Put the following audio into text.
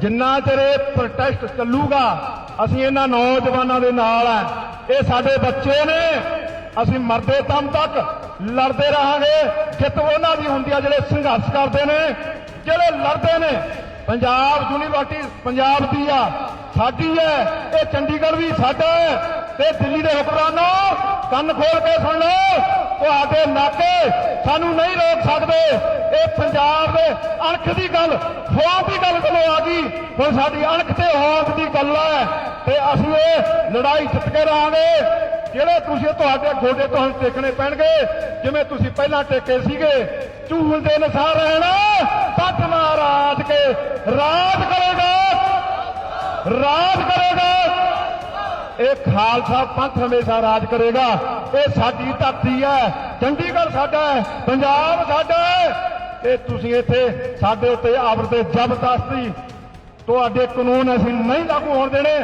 ਜਿੰਨਾ ਚਿਰ ਇਹ ਪ੍ਰੋਟੈਸਟ ਚੱਲੂਗਾ, ਅਸੀਂ ਇਹਨਾਂ ਨੌਜਵਾਨਾਂ ਦੇ ਨਾਲ ਆ। ਇਹ ਸਾਡੇ ਬੱਚੇ ਨੇ। ਅਸੀਂ ਮਰਦੇ ਦਮ ਤੱਕ ਲੜਦੇ ਰਹਾਂਗੇ। ਜਿੱਤ ਉਹਨਾਂ ਦੀ ਹੁੰਦੀ ਆ, ਜਿਹੜੇ ਸੰਘਰਸ਼ ਕਰਦੇ ਨੇ, ਜਿਹੜੇ ਲੜਦੇ ਨੇ। ਪੰਜਾਬ ਯੂਨੀਵਰਸਿਟੀ ਪੰਜਾਬ ਦੀ ਆ, ਸਾਡੀ ਹੈ ਇਹ ਚੰਡੀਗੜ੍ਹ ਵੀ ਸਾਡਾ। ਹੈ ਤੇ ਦਿੱਲੀ ਦੇ ਹੁਕਮਰਾਨੋ, ਕੰਨ ਖੋਲ ਕੇ ਸੁਣ ਲਓ। ਤੁਹਾਡੇ ਨਾਕੇ ਸਾਨੂੰ ਨਹੀਂ ਰੋਕ ਸਕਦੇ। ਇਹ ਪੰਜਾਬ ਦੇ ਅਣਖ ਦੀ ਗੱਲ ਹੋਂਦ ਦੀ ਗੱਲ ਜਦੋਂ ਆ ਗਈ। ਹੁਣ ਸਾਡੀ ਅਣਖ ਤੇ ਹੋਂਦ ਦੀ ਗੱਲ ਹੈ ਤੇ ਅਸੀਂ ਇਹ ਲੜਾਈ ਜਿੱਤ ਕੇ ਰਹਾਂਗੇ। ਜਿਹੜੇ ਤੁਸੀਂ ਤੁਹਾਡੇ ਗੋਡੇ ਤੁਹਾਨੂੰ ਟੇਕਣੇ ਪੈਣਗੇ, ਜਿਵੇਂ ਤੁਸੀਂ ਪਹਿਲਾਂ ਟੇਕੇ ਸੀਗੇ, ਝੂਲ ਦੇ ਨਸਾਰ ਰਹਿਣਾ ਸੱਚ ਮਹਾਰਾਜ ਕੇ। ਰਾਜ ਕਰੇਗਾ। ਰਾਜ ਕਰੇਗਾ। ਇਹ ਖਾਲਸਾ ਪੰਥ ਹਮੇਸ਼ਾ ਰਾਜ ਕਰੇਗਾ। ਇਹ ਸਾਡੀ ਧਰਤੀ ਹੈ। ਚੰਡੀਗੜ੍ਹ ਸਾਡਾ ਹੈ। ਪੰਜਾਬ ਸਾਡਾ ਹੈ। ਇਹ ਤੁਸੀਂ ਇੱਥੇ ਸਾਡੇ ਉੱਤੇ ਆਵਰ ਤੇ ਜ਼ਬਰਦਸਤੀ ਤੁਹਾਡੇ ਕਾਨੂੰਨ ਅਸੀਂ ਨਹੀਂ ਲਾਗੂ ਹੋਣ ਦੇਣੇ।